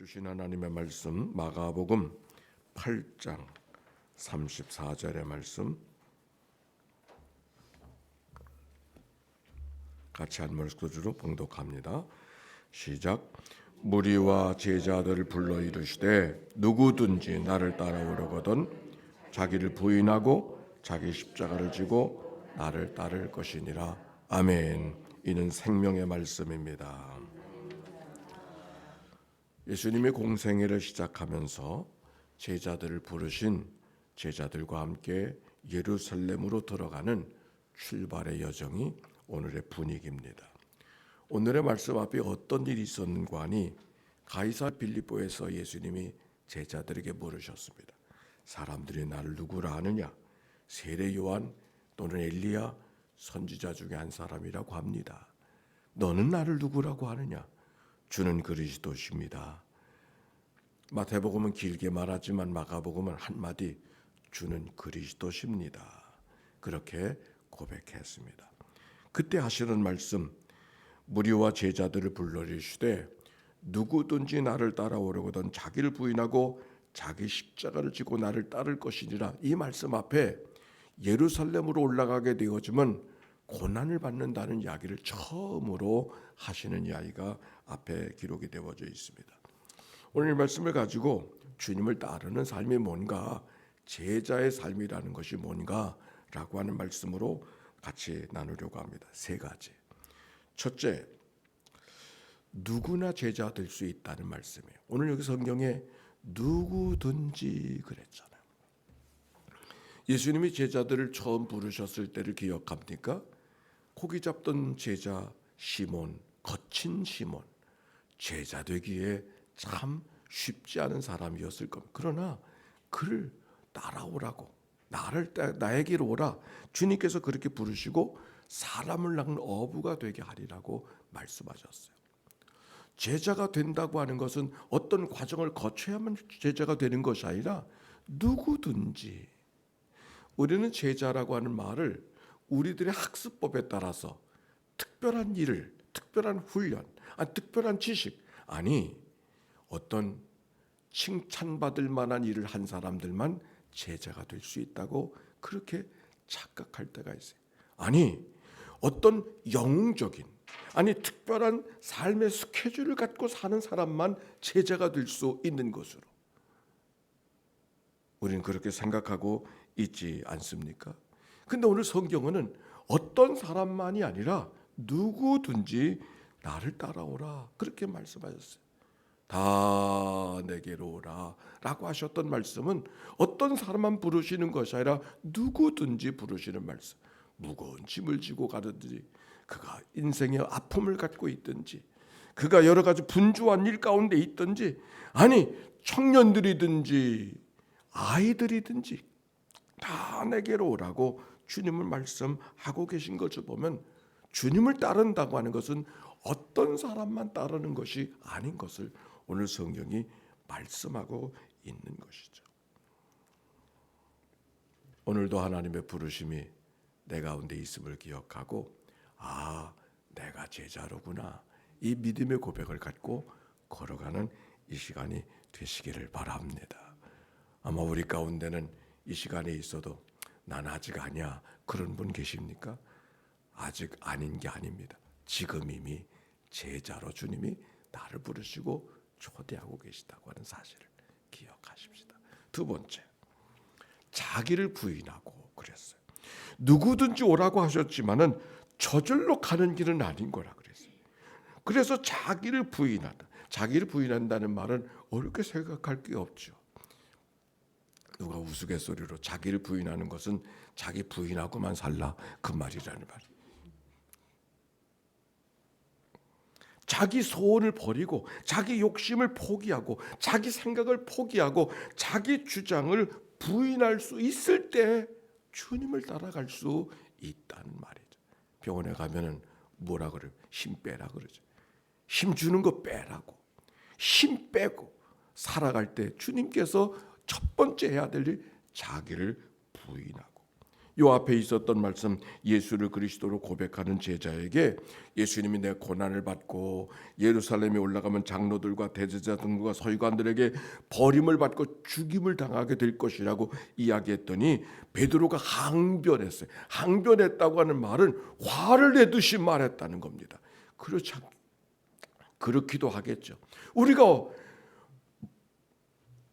주신 하나님의 말씀 마가복음 8장 34절의 말씀 같이 한 목소리로 봉독합니다. 시작 무리와 제자들을 불러 이르시되 누구든지 나를 따라오려거든 자기를 부인하고 자기 십자가를 지고 나를 따를 것이니라 아멘 이는 생명의 말씀입니다. 예수님이 공생애를 시작하면서 제자들을 부르신 제자들과 함께 예루살렘으로 들어가는 출발의 여정이 오늘의 분위기입니다. 오늘의 말씀 앞에 어떤 일이 있었는가 하니 가이사 빌립보에서 예수님이 제자들에게 물으셨습니다. 사람들이 나를 누구라 하느냐? 세례 요한 또는 엘리야 선지자 중에 한 사람이라고 합니다. 너는 나를 누구라고 하느냐? 주는 그리스도십니다. 마태복음은 길게 말하지만 마가복음은 한마디 주는 그리스도십니다. 그렇게 고백했습니다. 그때 하시는 말씀 무리와 제자들을 불러리시되 누구든지 나를 따라오려거든 자기를 부인하고 자기 십자가를 지고 나를 따를 것이니라 이 말씀 앞에 예루살렘으로 올라가게 되어지면 고난을 받는다는 이야기를 처음으로 하시는 이야기가 앞에 기록이 되어져 있습니다. 오늘 이 말씀을 가지고 주님을 따르는 삶이 뭔가 제자의 삶이라는 것이 뭔가라고 하는 말씀으로 같이 나누려고 합니다. 세 가지. 첫째, 누구나 제자 될 수 있다는 말씀이에요. 오늘 여기 성경에 누구든지 그랬잖아요. 예수님이 제자들을 처음 부르셨을 때를 기억합니까? 고기 잡던 제자 시몬, 거친 시몬, 제자 되기에 참 쉽지 않은 사람이었을 겁니다. 그러나 그를 따라오라고 나를 따, 나에게로 오라 주님께서 그렇게 부르시고 사람을 낳은 어부가 되게 하리라고 말씀하셨어요. 제자가 된다고 하는 것은 어떤 과정을 거쳐야만 제자가 되는 것이 아니라 누구든지 우리는 제자라고 하는 말을 우리들의 학습법에 따라서 특별한 일을, 특별한 훈련, 아니, 특별한 지식, 아니 어떤 칭찬받을 만한 일을 한 사람들만 제자가 될 수 있다고 그렇게 착각할 때가 있어요. 아니 어떤 영웅적인 아니 특별한 삶의 스케줄을 갖고 사는 사람만 제자가 될 수 있는 것으로 우리는 그렇게 생각하고 있지 않습니까? 근데 오늘 성경은 어떤 사람만이 아니라 누구든지 나를 따라오라 그렇게 말씀하셨어요. 다 내게로 오라라고 하셨던 말씀은 어떤 사람만 부르시는 것이 아니라 누구든지 부르시는 말씀. 무거운 짐을 지고 가든지 그가 인생의 아픔을 갖고 있든지 그가 여러 가지 분주한 일 가운데 있든지 아니 청년들이든지 아이들이든지 다 내게로 오라고 주님을 말씀하고 계신 것을 보면 주님을 따른다고 하는 것은 어떤 사람만 따르는 것이 아닌 것을 오늘 성경이 말씀하고 있는 것이죠. 오늘도 하나님의 부르심이 내 가운데 있음을 기억하고 아, 내가 제자로구나. 이 믿음의 고백을 갖고 걸어가는 이 시간이 되시기를 바랍니다. 아마 우리 가운데는 이 시간에 있어도 난 아직 아니야. 그런 분 계십니까? 아직 아닌 게 아닙니다. 지금 이미 제자로 주님이 나를 부르시고 초대하고 계시다고 하는 사실을 기억하십시다. 두 번째, 자기를 부인하고 그랬어요. 누구든지 오라고 하셨지만은 저절로 가는 길은 아닌 거라 그랬어요. 그래서 자기를 부인하다. 자기를 부인한다는 말은 어렵게 생각할 게 없죠. 우스갯소리로 자기를 부인하는 것은 자기 부인하고만 살라 그 말이라는 말. 자기 소원을 버리고 자기 욕심을 포기하고 자기 생각을 포기하고 자기 주장을 부인할 수 있을 때 주님을 따라갈 수 있다는 말이죠. 병원에 가면은 뭐라 그래요? 힘 빼라 그러죠. 힘 주는 거 빼라고. 힘 빼고 살아갈 때 주님께서 첫 번째 해야 될 일 자기를 부인하고 요 앞에 있었던 말씀 예수를 그리스도로 고백하는 제자에게 예수님이 내 고난을 받고 예루살렘에 올라가면 장로들과 대제사장들과 서기관들에게 버림을 받고 죽임을 당하게 될 것이라고 이야기했더니 베드로가 항변했어요. 항변했다고 하는 말은 화를 내듯이 말했다는 겁니다. 그렇지 않 그렇기도 하겠죠. 우리가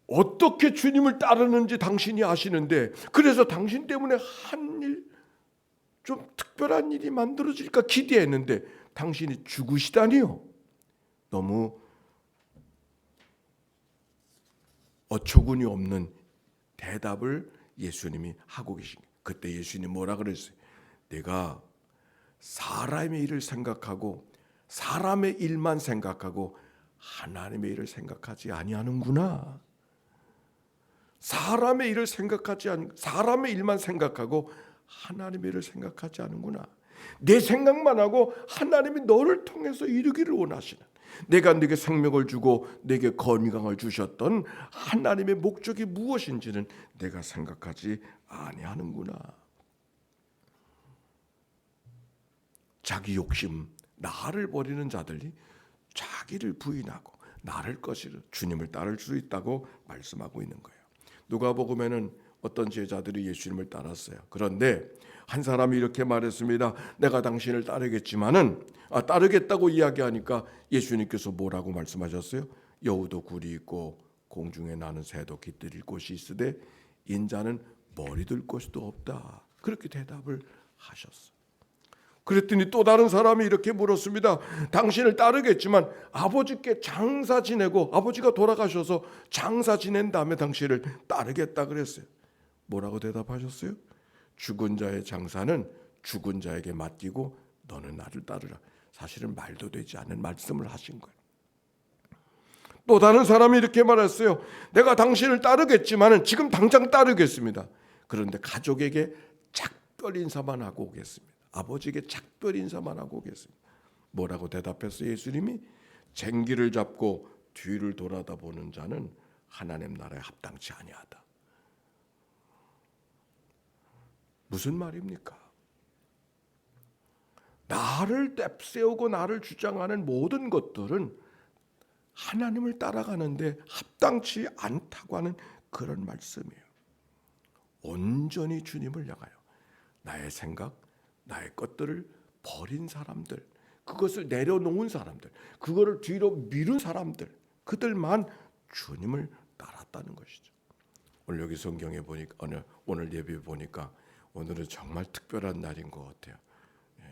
어떻게 주님을 따르는지 당신이 아시는데 그래서 당신 때문에 한 일 좀 특별한 일이 만들어질까 기대했는데 당신이 죽으시다니요. 너무 어처구니 없는 대답을 예수님이 하고 계신 거예요. 그때 예수님이 뭐라 그랬어요? 내가 사람의 일을 생각하고 사람의 일만 생각하고 하나님의 일을 생각하지 아니하는구나. 사람의 일을 생각하지 않 사람의 일만 생각하고 하나님의 일을 생각하지 않는구나. 내 생각만 하고 하나님이 너를 통해서 이루기를 원하시는 내가 네게 생명을 주고 내게 건강을 주셨던 하나님의 목적이 무엇인지는 내가 생각하지 아니하는구나. 자기 욕심 나를 버리는 자들이 자기를 부인하고 나를 것이를 주님을 따를 수 있다고 말씀하고 있는 거예요. 누가복음에는 어떤 제자들이 예수님을 따랐어요. 그런데 한 사람이 이렇게 말했습니다. 내가 당신을 따르겠지만은 아, 따르겠다고 이야기하니까 예수님께서 뭐라고 말씀하셨어요? 여우도 굴이 있고 공중에 나는 새도 깃들일 곳이 있으되 인자는 머리 들 곳도 없다. 그렇게 대답을 하셨어. 그랬더니 또 다른 사람이 이렇게 물었습니다. 당신을 따르겠지만 아버지께 장사 지내고 아버지가 돌아가셔서 장사 지낸 다음에 당신을 따르겠다 그랬어요. 뭐라고 대답하셨어요? 죽은 자의 장사는 죽은 자에게 맡기고 너는 나를 따르라. 사실은 말도 되지 않는 말씀을 하신 거예요. 또 다른 사람이 이렇게 말했어요. 내가 당신을 따르겠지만은 지금 당장 따르겠습니다. 그런데 가족에게 작별 인사만 하고 오겠습니다. 아버지에게 작별 인사만 하고 오겠습니다. 뭐라고 대답했어요? 예수님이 쟁기를 잡고 뒤를 돌아다 보는 자는 하나님 나라에 합당치 아니하다. 무슨 말입니까? 나를 냅세우고 나를 주장하는 모든 것들은 하나님을 따라가는데 합당치 않다고 하는 그런 말씀이에요. 온전히 주님을 향하여 나의 생각, 나의 것들을 버린 사람들, 그것을 내려놓은 사람들, 그거를 뒤로 미룬 사람들, 그들만 주님을 따랐다는 것이죠. 오늘 여기 성경에 보니까 오늘 오늘 예배 보니까 오늘은 정말 특별한 날인 것 같아요. 예.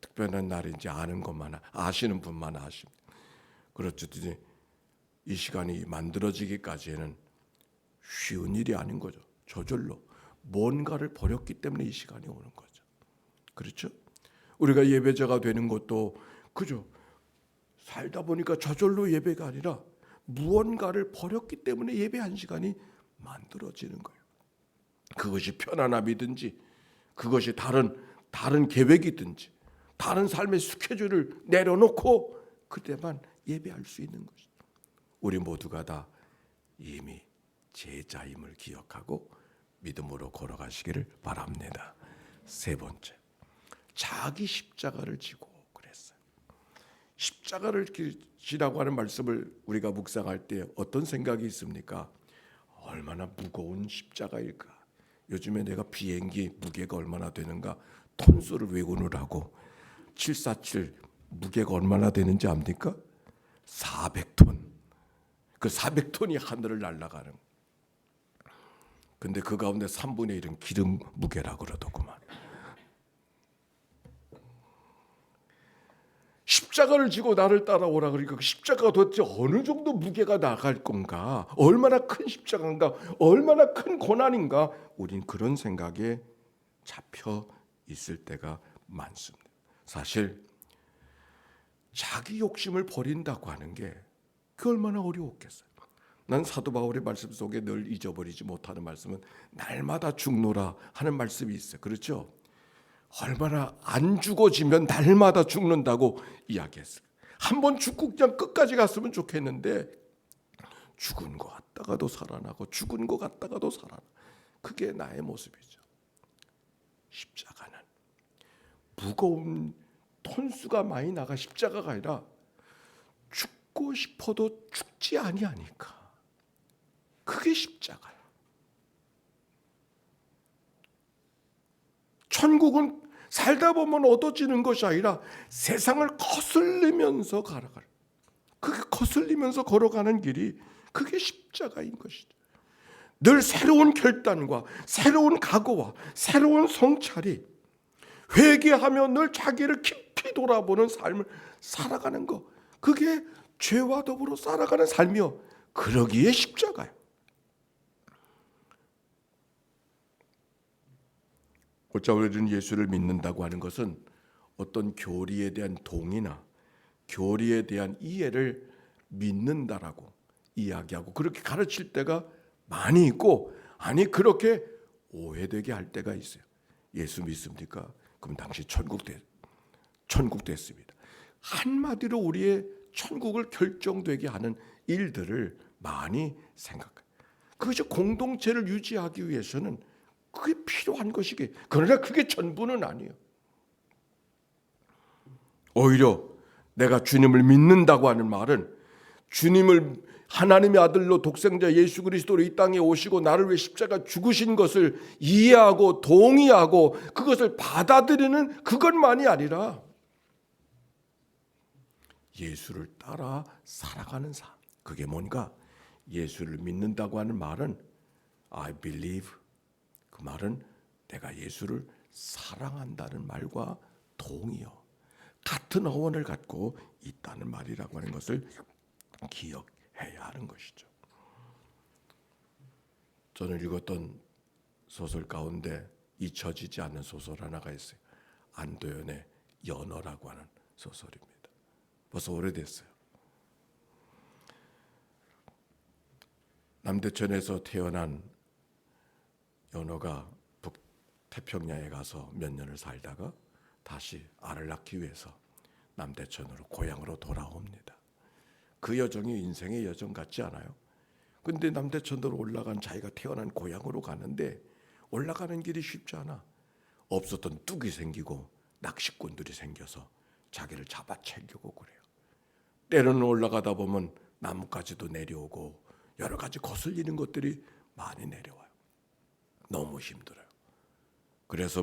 특별한 날인지 아는 것만 아시는 분만 아십니다. 그렇듯이 이 시간이 만들어지기까지는 쉬운 일이 아닌 거죠. 저절로 뭔가를 버렸기 때문에 이 시간이 오는 거죠. 그렇죠? 우리가 예배자가 되는 것도 그죠. 살다 보니까 저절로 예배가 아니라 무언가를 버렸기 때문에 예배 한 시간이 만들어지는 거예요. 그것이 편안함이든지 그것이 다른 다른 계획이든지 다른 삶의 스케줄을 내려놓고 그때만 예배할 수 있는 것이죠. 우리 모두가 다 이미 제자임을 기억하고 믿음으로 걸어가시기를 바랍니다. 세 번째, 자기 십자가를 지고 그랬어요. 십자가를 지라고 하는 말씀을 우리가 묵상할 때 어떤 생각이 있습니까? 얼마나 무거운 십자가일까? 요즘에 내가 비행기 무게가 얼마나 되는가 톤수를 외군을 하고 747 무게가 얼마나 되는지 압니까? 400톤. 그 400톤이 하늘을 날아가는. 근데 그 가운데 3분의 1은 기름 무게라 그러더구만. 십자가를 지고 나를 따라오라 그러니까 그 십자가가 도대체 어느 정도 무게가 나갈 건가? 얼마나 큰 십자가인가? 얼마나 큰 고난인가? 우린 그런 생각에 잡혀 있을 때가 많습니다. 사실 자기 욕심을 버린다고 하는 게 그 얼마나 어려웠겠어요. 난 사도 바울의 말씀 속에 늘 잊어버리지 못하는 말씀은 날마다 죽노라 하는 말씀이 있어요. 그렇죠? 얼마나 안 죽어지면 날마다 죽는다고 이야기했어요. 한 번 죽고 그냥 끝까지 갔으면 좋겠는데 죽은 것 같다가도 살아나고 죽은 것 같다가도 살아나. 그게 나의 모습이죠. 십자가는 무거운 톤수가 많이 나가 십자가가 아니라 죽고 싶어도 죽지 아니하니까 그게 십자가야. 천국은 살다 보면 얻어지는 것이 아니라 세상을 거슬리면서 가라가. 그게 거슬리면서 걸어가는 길이 그게 십자가인 것이죠. 늘 새로운 결단과 새로운 각오와 새로운 성찰이 회개하며 늘 자기를 깊이 돌아보는 삶을 살아가는 거. 그게 죄와 더불어 살아가는 삶이요. 그러기에 십자가요. 어쩌 우리는 예수를 믿는다고 하는 것은 어떤 교리에 대한 동의나 교리에 대한 이해를 믿는다라고 이야기하고 그렇게 가르칠 때가 많이 있고 아니 그렇게 오해되게 할 때가 있어요. 예수 믿습니까? 그럼 당시 천국 됐 천국 됐습니다. 한마디로 우리의 천국을 결정되게 하는 일들을 많이 생각해요. 그것이 공동체를 유지하기 위해서는 그게 필요한 것이게 그러나 그게 전부는 아니에요. 오히려 내가 주님을 믿는다고 하는 말은 주님을 하나님의 아들로 독생자 예수 그리스도로 이 땅에 오시고 나를 위해 십자가 죽으신 것을 이해하고 동의하고 그것을 받아들이는 그것만이 아니라 예수를 따라 살아가는 삶. 그게 뭔가 예수를 믿는다고 하는 말은 I believe 그 말은 내가 예수를 사랑한다는 말과 동의어 같은 어원을 갖고 있다는 말이라고 하는 것을 기억해야 하는 것이죠. 저는 읽었던 소설 가운데 잊혀지지 않는 소설 하나가 있어요. 안도연의 연어라고 하는 소설입니다. 벌써 오래됐어요. 남대천에서 태어난 연어가 북태평양에 가서 몇 년을 살다가 다시 알을 낳기 위해서 남대천으로 고향으로 돌아옵니다. 그 여정이 인생의 여정 같지 않아요? 근데 남대천으로 올라간 자기가 태어난 고향으로 가는데 올라가는 길이 쉽지 않아. 없었던 뚝이 생기고 낚시꾼들이 생겨서 자기를 잡아 챙기고 그래요. 때로는 올라가다 보면 나뭇가지도 내려오고 여러 가지 거슬리는 것들이 많이 내려와요. 너무 힘들어요. 그래서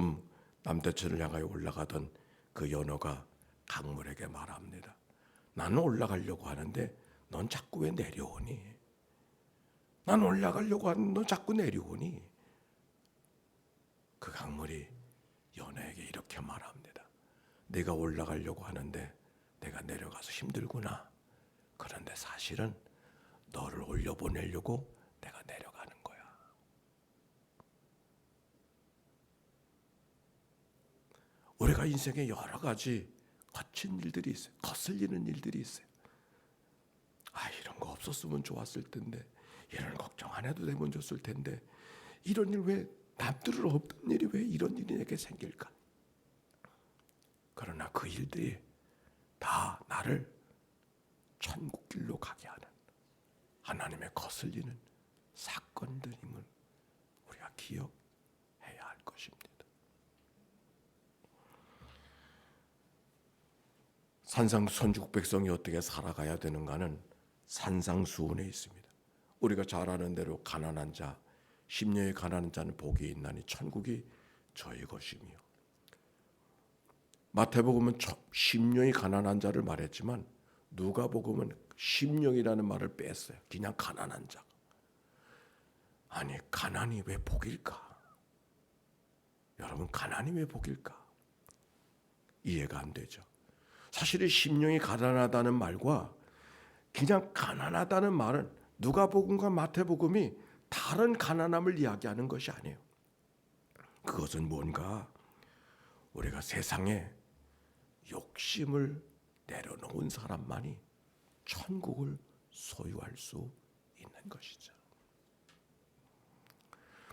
남대천을 향하여 올라가던 그 연어가 강물에게 말합니다. 나는 올라가려고 하는데 넌 자꾸 왜 내려오니? 난 올라가려고 하는데 넌 자꾸 내려오니? 그 강물이 연어에게 이렇게 말합니다. 내가 올라가려고 하는데 내가 내려가서 힘들구나. 그런데 사실은 너를 올려보내려고 내가 내려가는 거야. 우리가 인생에 여러 가지 거친 일들이 있어요. 거슬리는 일들이 있어요. 아 이런 거 없었으면 좋았을 텐데 이런 걱정 안 해도 되면 좋을 텐데 이런 일 왜 남들은 없던 일이 왜 이런 일이 내게 생길까? 그러나 그 일들이 다 나를 천국 길로 가게 하는 하나님의 거슬리는 사건들임을 우리가 기억해야 할 것입니다. 산상 선juk 백성이 어떻게 살아가야 되는가는 산상수훈에 있습니다. 우리가 잘 아는 대로 가난한 자, 심령이 가난한 자는 복이 있나니 천국이 저희 것이며 마태복음은 심령이 가난한 자를 말했지만 누가복음은 심령이라는 말을 뺐어요. 그냥 가난한 자. 아니 가난이 왜 복일까? 여러분 가난이 왜 복일까? 이해가 안 되죠. 사실은 심령이 가난하다는 말과 그냥 가난하다는 말은 누가복음과 마태복음이 다른 가난함을 이야기하는 것이 아니에요. 그것은 뭔가 우리가 세상에 욕심을 내려놓은 사람만이 천국을 소유할 수 있는 것이죠.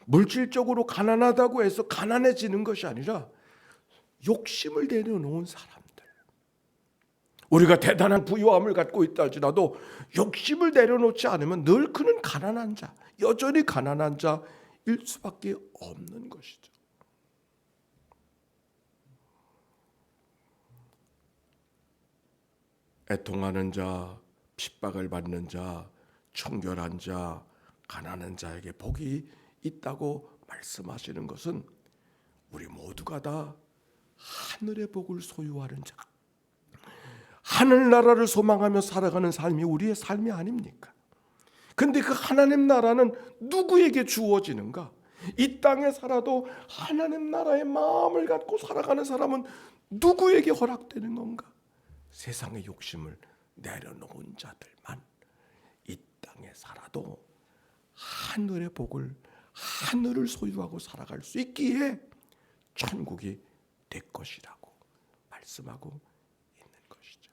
물질적으로 가난하다고 해서 가난해지는 것이 아니라 욕심을 내려놓은 사람들. 우리가 대단한 부유함을 갖고 있다 할지라도 욕심을 내려놓지 않으면 늘 그는 가난한 자, 여전히 가난한 자일 수밖에 없는 것이죠. 애통하는 자, 핍박을 받는 자, 청결한 자, 가난한 자에게 복이 있다고 말씀하시는 것은 우리 모두가 다 하늘의 복을 소유하는 자, 하늘나라를 소망하며 살아가는 삶이 우리의 삶이 아닙니까? 근데 그 하나님 나라는 누구에게 주어지는가? 이 땅에 살아도 하나님 나라의 마음을 갖고 살아가는 사람은 누구에게 허락되는 건가? 세상의 욕심을 내려놓은 자들만 이 땅에 살아도 하늘의 복을 하늘을 소유하고 살아갈 수 있기에 천국이 내 것이라고 말씀하고 있는 것이죠.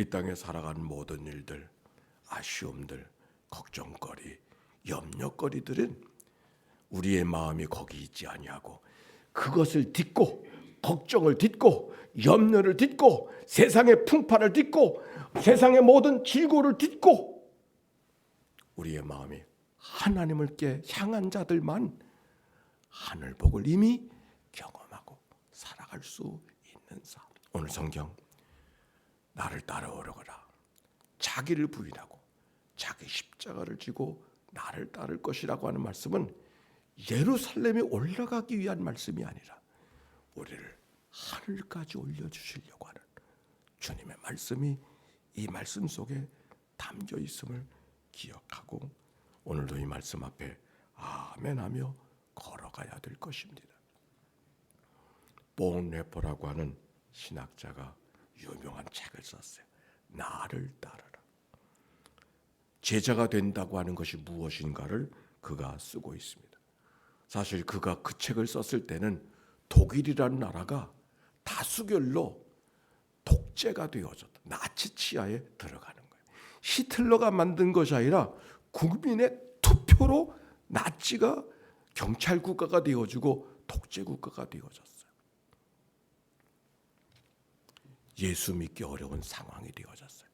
이 땅에 살아가는 모든 일들, 아쉬움들, 걱정거리, 염려거리들은 우리의 마음이 거기 있지 아니하고 그것을 딛고 걱정을 딛고 염려를 딛고 세상의 풍파를 딛고 세상의 모든 질고를 딛고 우리의 마음이 하나님을께 향한 자들만 하늘 복을 이미 경험하고 살아갈 수 있는 삶. 오늘 성경 나를 따라오려거라. 자기를 부인하고 자기 십자가를 지고 나를 따를 것이라고 하는 말씀은 예루살렘에 올라가기 위한 말씀이 아니라 우리를 하늘까지 올려 주시려고 하는 주님의 말씀이 이 말씀 속에 담겨 있음을 기억하고 오늘도 이 말씀 앞에 아멘 하며 걸어가야 될 것입니다. 본 래퍼라고 하는 신학자가 유명한 책을 썼어요. 나를 따르라. 제자가 된다고 하는 것이 무엇인가를 그가 쓰고 있습니다. 사실 그가 그 책을 썼을 때는 독일이라는 나라가 다수결로 독재가 되어졌다. 나치 치하에 들어가는 거예요. 히틀러가 만든 것이 아니라 국민의 투표로 나치가 경찰 국가가 되어지고 독재 국가가 되어졌어요. 예수 믿기 어려운 상황이 되어졌어요.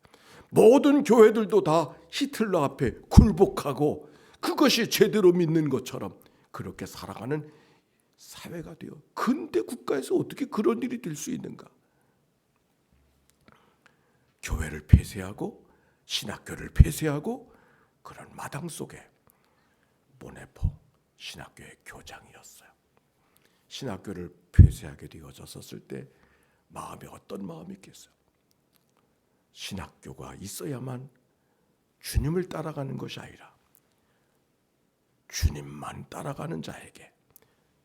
모든 교회들도 다 히틀러 앞에 굴복하고 그것이 제대로 믿는 것처럼 그렇게 살아가는 사회가 되어 근대 국가에서 어떻게 그런 일이 될 수 있는가? 교회를 폐쇄하고 신학교를 폐쇄하고 그런 마당 속에 보네포 신학교의 교장이었어요. 신학교를 폐쇄하게 되어졌을 때 마음에 어떤 마음이 있겠어요? 신학교가 있어야만 주님을 따라가는 것이 아니라 주님만 따라가는 자에게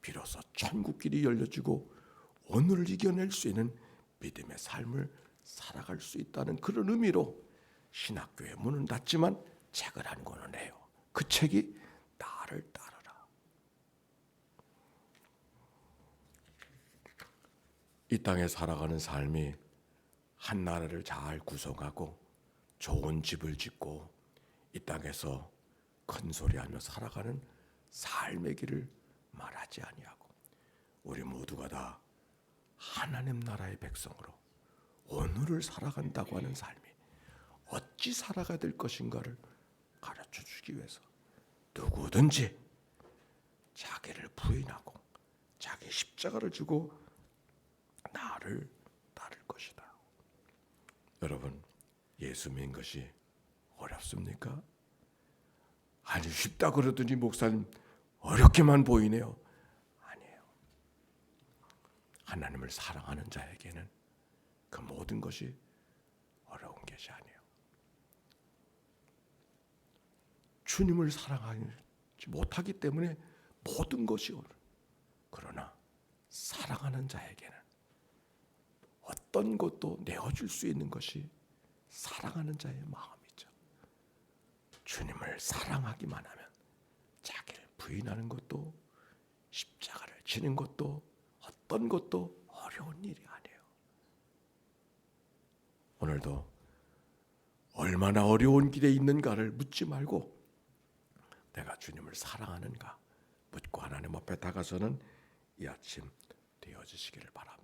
비로소 천국 길이 열려지고 오늘을 이겨낼 수 있는 믿음의 삶을 살아갈 수 있다는 그런 의미로 신학교의 문은 닫지만 책을 한 권을 내요. 그 책이 나를 따르라. 이 땅에 살아가는 삶이 한 나라를 잘 구성하고 좋은 집을 짓고 이 땅에서 큰 소리하며 살아가는 삶의 길을 말하지 아니하고 우리 모두가 다 하나님 나라의 백성으로 오늘을 살아간다고 하는 삶이 어찌 살아가 될 것인가를 가르쳐 주기 위해서 누구든지 자기를 부인하고 자기 십자가를 지고 나를 따를 것이다. 여러분 예수 믿는 것이 어렵습니까? 아니 쉽다 그러더니 목사님 어렵게만 보이네요. 아니에요. 하나님을 사랑하는 자에게는 그 모든 것이 어려운 것이 아니에요. 주님을 사랑하지 못하기 때문에 모든 것이 어려. 그러나 사랑하는 자에게는 어떤 것도 내어줄 수 있는 것이 사랑하는 자의 마음이죠. 주님을 사랑하기만 하면 자기를 부인하는 것도 십자가를 지는 것도 어떤 것도 어려운 일이 아니에요. 오늘도 얼마나 어려운 길에 있는가를 묻지 말고 내가 주님을 사랑하는가 묻고 하나님 앞에 다가서는 이 아침 되어지시기를 바랍니다.